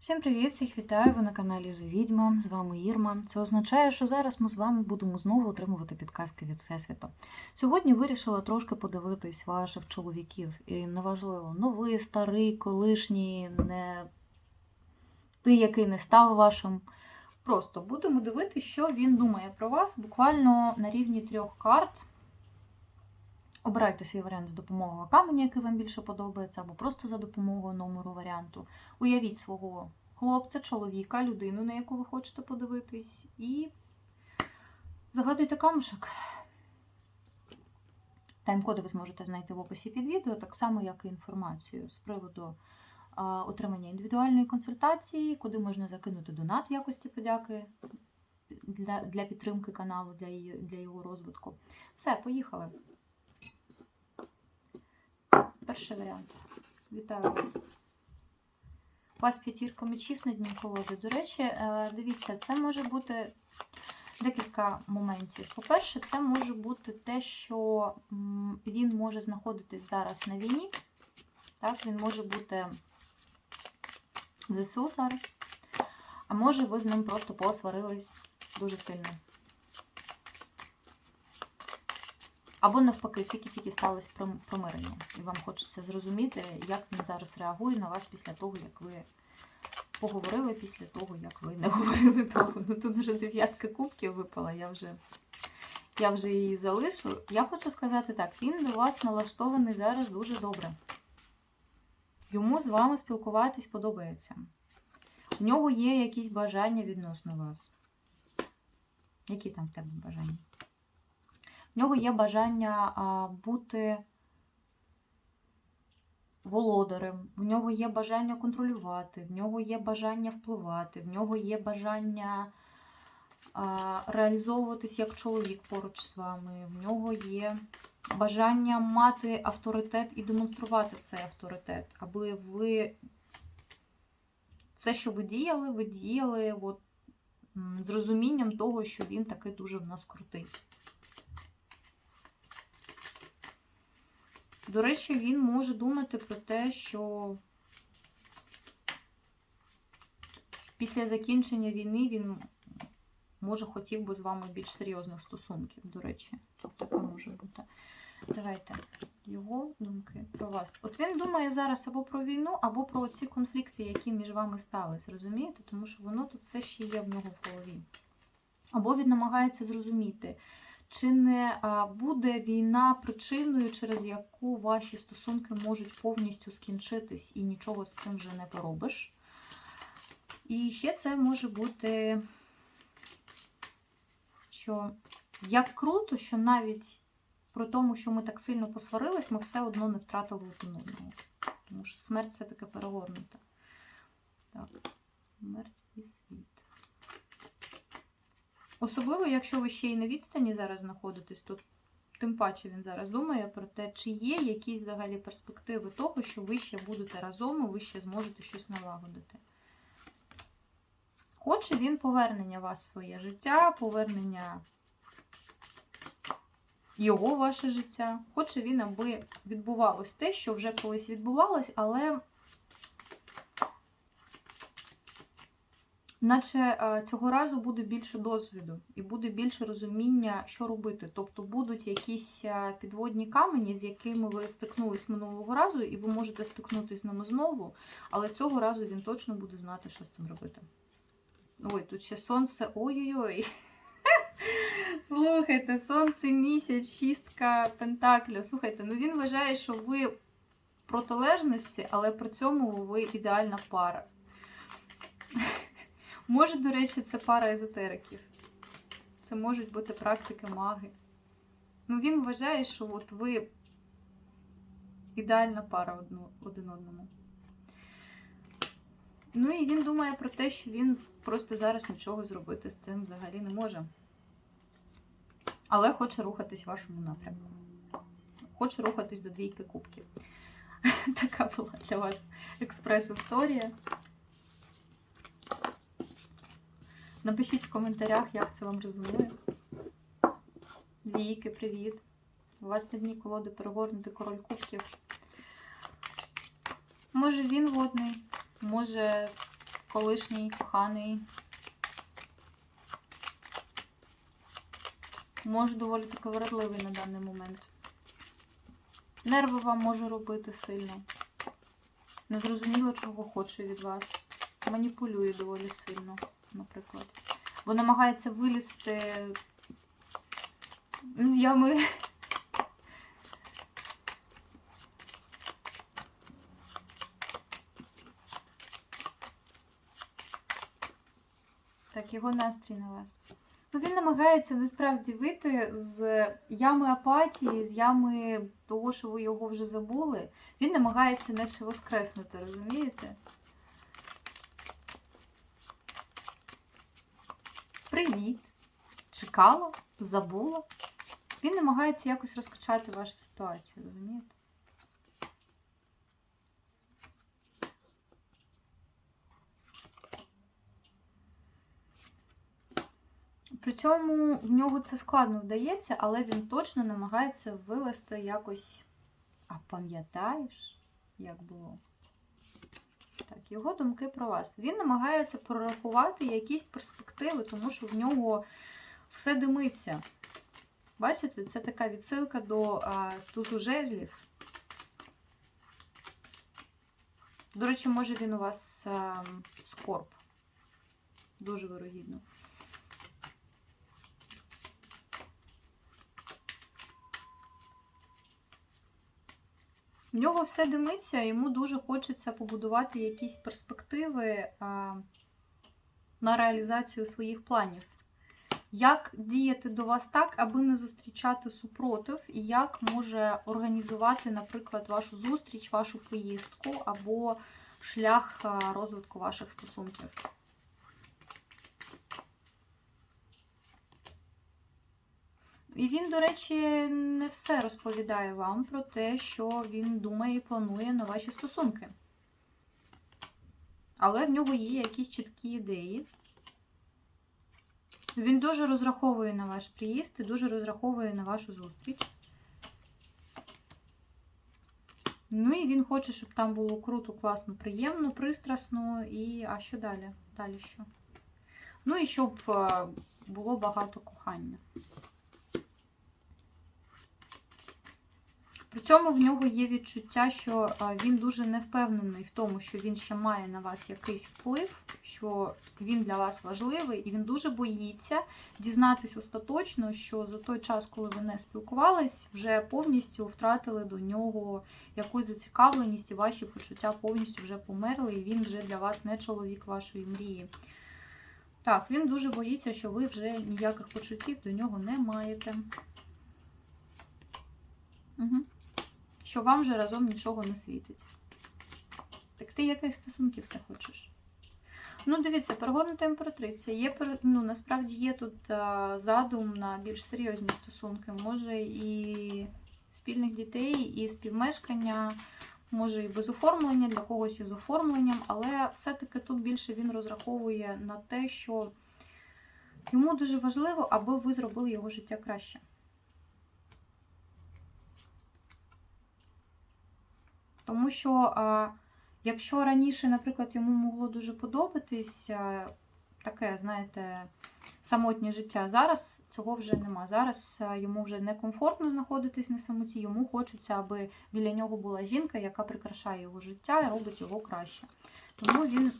Всім привіт! Всіх вітаю! Ви на каналі The Відьма. З вами Ірма. Це означає, що зараз ми з вами будемо знову отримувати підказки від Всесвіту. Сьогодні вирішила трошки подивитись ваших чоловіків. І неважливо, новий, старий, колишній, не ти, який не став вашим. Просто будемо дивитися, що він думає про вас буквально на рівні трьох карт. Обирайте свій варіант з допомогою каменя, який вам більше подобається, або просто за допомогою номеру варіанту. Уявіть свого хлопця, чоловіка, людину, на яку ви хочете подивитись, і загадуйте камушок. Тайм-коди ви зможете знайти в описі під відео, так само, як і інформацію з приводу отримання індивідуальної консультації, куди можна закинути донат в якості подяки для, для підтримки каналу, для, її, для його розвитку. Все, поїхали. Перший варіант. Вітаю вас. У вас п'ятірка мечів на дні колоди. До речі, е, дивіться, це може бути декілька моментів. По-перше, це може бути те, що він може знаходитись зараз на війні. Так, Він може бути в ЗСУ зараз. А може, ви з ним просто посварились дуже сильно. Або навпаки, тільки-тільки сталося промирення. І вам хочеться зрозуміти, як він зараз реагує на вас після того, як ви поговорили, після того, як ви не говорили того. Ну тут вже дев'ятка кубків випала, я вже, я вже її залишу. Я хочу сказати так, він до вас налаштований зараз дуже добре. Йому з вами спілкуватись подобається. У нього є якісь бажання відносно вас. Які там в тебе бажання? В нього є бажання бути володарем, в нього є бажання контролювати, в нього є бажання впливати, в нього є бажання реалізовуватись як чоловік поруч з вами, в нього є бажання мати авторитет і демонструвати цей авторитет, аби ви все, що ви діяли, ви діяли от, з розумінням того, що він такий дуже в нас крутий. До речі, він може думати про те, що після закінчення війни він може хотів би з вами більш серйозних стосунків, до речі. Тут таке може бути. Давайте його думки про вас. От він думає зараз або про війну, або про ці конфлікти, які між вами сталися, розумієте? Тому що воно тут все ще є в нього в голові. Або він намагається зрозуміти, чи не буде війна причиною, через яку ваші стосунки можуть повністю скінчитись і нічого з цим вже не поробиш. І ще це може бути, що як круто, що навіть про тому, що ми так сильно посварились, ми все одно не втратили один одного. Тому що смерть це таке перегорнута. Так, смерть і світ. Особливо, якщо ви ще й на відстані зараз знаходитесь, то тим паче він зараз думає про те, чи є якісь взагалі перспективи того, що ви ще будете разом і ви ще зможете щось налагодити. Хоче він повернення вас в своє життя, повернення його ваше життя. Хоче він, аби відбувалось те, що вже колись відбувалось, але наче е, цього разу буде більше досвіду і буде більше розуміння, що робити. Тобто будуть якісь е, підводні камені, з якими ви стикнулись минулого разу, і ви можете стикнутися з ними знову, але цього разу він точно буде знати, що з цим робити. Ой, тут ще сонце. Ой-ой-ой. Слухайте, сонце, місяць, шістка пентаклів. Слухайте, ну він вважає, що ви в протилежності, але при цьому ви ідеальна пара. Може, до речі, це пара езотериків. Це можуть бути практики маги. Ну, він вважає, що от ви ідеальна пара одну, один одному. Ну і він думає про те, що він просто зараз нічого зробити з цим взагалі не може. Але хоче рухатись в вашому напрямку. Хоче рухатись до двійки кубків. Така була для вас експрес-історія. Напишіть в коментарях, як це вам резонує. Двійки, привіт. У вас на дні колоди перегорнути король кубків. Може він водний, може колишній коханий. Може доволі таки вродливий на даний момент. Нерви вам може робити сильно. Незрозуміло, чого хоче від вас. Маніпулює доволі сильно, наприклад. Бо намагається вилізти з ями. Так, його настрій на вас. Ну, він намагається насправді вийти з ями апатії, з ями того, що ви його вже забули. Він намагається наче воскреснути, розумієте? Привіт! Чекала, забула. Він намагається якось розкачати вашу ситуацію, розумієте? При цьому в нього це складно вдається, але він точно намагається вилезти якось. А пам'ятаєш, як було? Його думки про вас. Він намагається прорахувати якісь перспективи, тому що в нього все димиться. Бачите, це така відсилка до а, тузу жезлів. До речі, може він у вас а, скорб. Дуже вирогідно. В нього все димиться, йому дуже хочеться побудувати якісь перспективи а, на реалізацію своїх планів. Як діяти до вас так, аби не зустрічати супротив, і як може організувати, наприклад, вашу зустріч, вашу поїздку або шлях розвитку ваших стосунків? І він, до речі, не все розповідає вам про те, що він думає і планує на ваші стосунки. Але в нього є якісь чіткі ідеї. Він дуже розраховує на ваш приїзд і дуже розраховує на вашу зустріч. Ну і він хоче, щоб там було круто, класно, приємно, пристрасно. І а що далі? Далі що? Ну і щоб е, було багато кохання. При цьому в нього є відчуття, що він дуже не впевнений в тому, що він ще має на вас якийсь вплив, що він для вас важливий, і він дуже боїться дізнатись остаточно, що за той час, коли ви не спілкувались, вже повністю втратили до нього якусь зацікавленість, і ваші почуття повністю вже померли, і він вже для вас не чоловік вашої мрії. Так, він дуже боїться, що ви вже ніяких почуттів до нього не маєте. Угу що вам же разом нічого не світить. Так ти яких стосунків ти хочеш? Ну, дивіться, перегорнута імператриця. Є, ну, насправді є тут а, задум на більш серйозні стосунки. Може і спільних дітей, і співмешкання, може і без оформлення, для когось із оформленням, але все-таки тут більше він розраховує на те, що йому дуже важливо, аби ви зробили його життя краще. Тому що, якщо раніше, наприклад, йому могло дуже подобатись таке, знаєте, самотнє життя, зараз цього вже нема. Зараз йому вже некомфортно знаходитись на самоті, йому хочеться, аби біля нього була жінка, яка прикрашає його життя і робить його краще. Тому він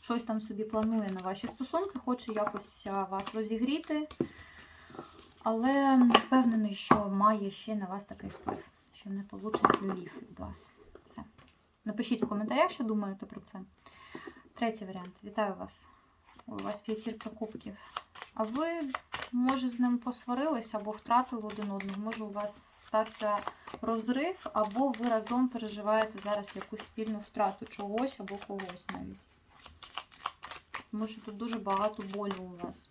щось там собі планує на ваші стосунки, хоче якось вас розігріти, але впевнений, що має ще на вас такий вплив що не получить люлів від вас. Все. Напишіть в коментарях, що думаєте про це. Третій варіант. Вітаю вас. У вас п'ятірка кубків. А ви, може, з ним посварилися або втратили один одного. Може, у вас стався розрив, або ви разом переживаєте зараз якусь спільну втрату чогось або когось навіть. Тому що тут дуже багато болю у вас.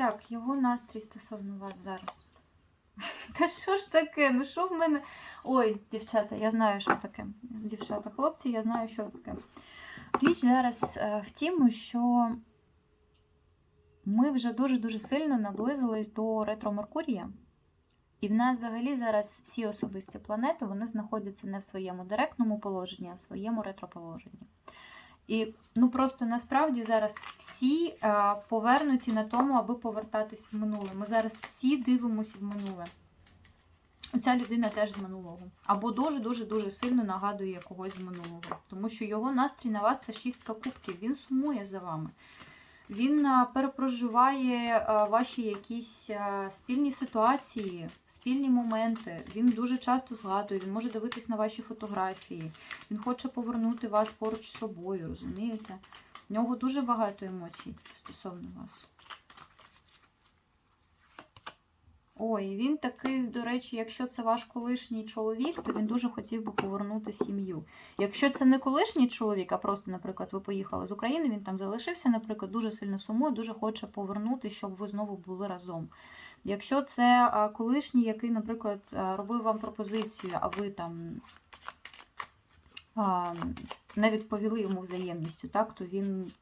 Так, його настрій стосовно вас зараз. Та що ж таке? Ну що в мене. Ой, дівчата, я знаю, що таке. Дівчата, хлопці, я знаю, що таке. Річ зараз е, в тім, що ми вже дуже-дуже сильно наблизились до ретро Меркурія. І в нас взагалі зараз всі особисті планети вони знаходяться не в своєму директному положенні, а в своєму ретроположенні. І ну просто насправді зараз всі е, повернуті на тому, аби повертатись в минуле. Ми зараз всі дивимося в минуле. Ця людина теж з минулого. Або дуже-дуже дуже сильно нагадує когось з минулого. Тому що його настрій на вас це шістка кубків. Він сумує за вами. Він перепроживає ваші якісь спільні ситуації, спільні моменти. Він дуже часто згадує, він може дивитись на ваші фотографії. Він хоче повернути вас поруч з собою, розумієте? В нього дуже багато емоцій стосовно вас. Ой, він такий, до речі, якщо це ваш колишній чоловік, то він дуже хотів би повернути сім'ю. Якщо це не колишній чоловік, а просто, наприклад, ви поїхали з України, він там залишився, наприклад, дуже сильно сумує, дуже хоче повернути, щоб ви знову були разом. Якщо це колишній, який, наприклад, робив вам пропозицію, а ви там не відповіли йому взаємністю, так, то він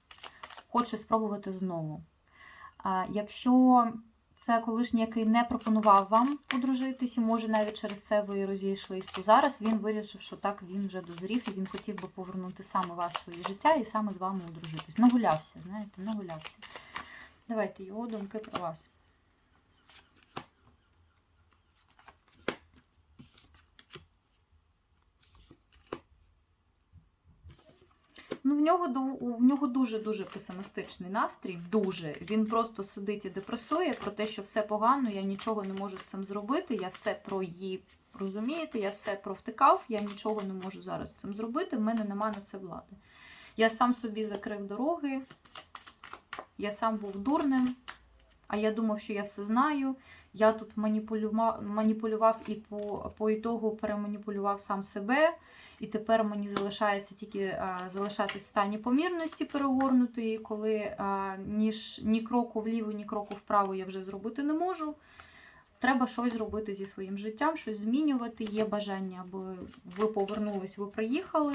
хоче спробувати знову. Якщо це колишній, який не пропонував вам одружитись, і може навіть через це ви розійшлись, то зараз він вирішив, що так він вже дозрів і він хотів би повернути саме вас в своє життя і саме з вами одружитись. Нагулявся, знаєте, нагулявся. Давайте його думки про вас. Ну, в нього в нього дуже-дуже песимістичний настрій. Дуже. Він просто сидить і депресує про те, що все погано, я нічого не можу з цим зробити. Я все про її розумієте, я все провтикав, я нічого не можу зараз з цим зробити. В мене нема на це влади. Я сам собі закрив дороги, я сам був дурним, а я думав, що я все знаю. Я тут маніпулював, маніпулював і по, по ітогу переманіпулював сам себе. І тепер мені залишається тільки а, залишатись в стані помірності перегорнутої, коли а, ніж ні кроку вліво, ні кроку вправо я вже зробити не можу. Треба щось зробити зі своїм життям, щось змінювати. Є бажання, аби ви повернулись, ви приїхали.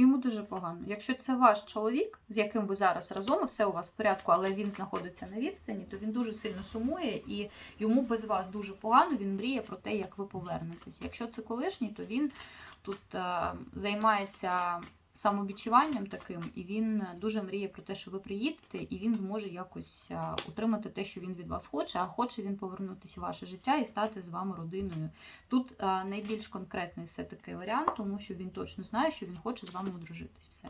Йому дуже погано. Якщо це ваш чоловік, з яким ви зараз разом, і все у вас в порядку, але він знаходиться на відстані, то він дуже сильно сумує і йому без вас дуже погано. Він мріє про те, як ви повернетесь. Якщо це колишній, то він тут е, займається самобічуванням таким, і він дуже мріє про те, що ви приїдете, і він зможе якось е, утримати те, що він від вас хоче, а хоче він повернутися в ваше життя і стати з вами родиною. Тут е, найбільш конкретний все таки варіант, тому що він точно знає, що він хоче з вами одружитись. Все.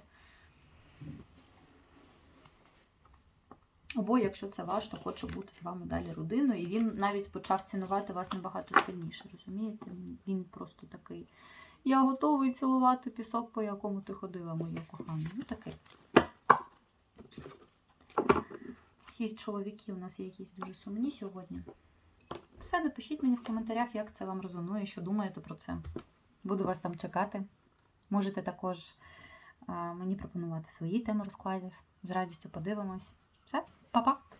Або якщо це ваш, то хоче бути з вами далі родиною, і він навіть почав цінувати вас набагато сильніше, розумієте? Він просто такий. Я готовий цілувати пісок, по якому ти ходила, моя кохана. Ну такий. Всі чоловіки у нас є якісь дуже сумні сьогодні. Все, напишіть мені в коментарях, як це вам резонує, що думаєте про це. Буду вас там чекати. Можете також мені пропонувати свої теми розкладів. З радістю подивимось. Все, па-па!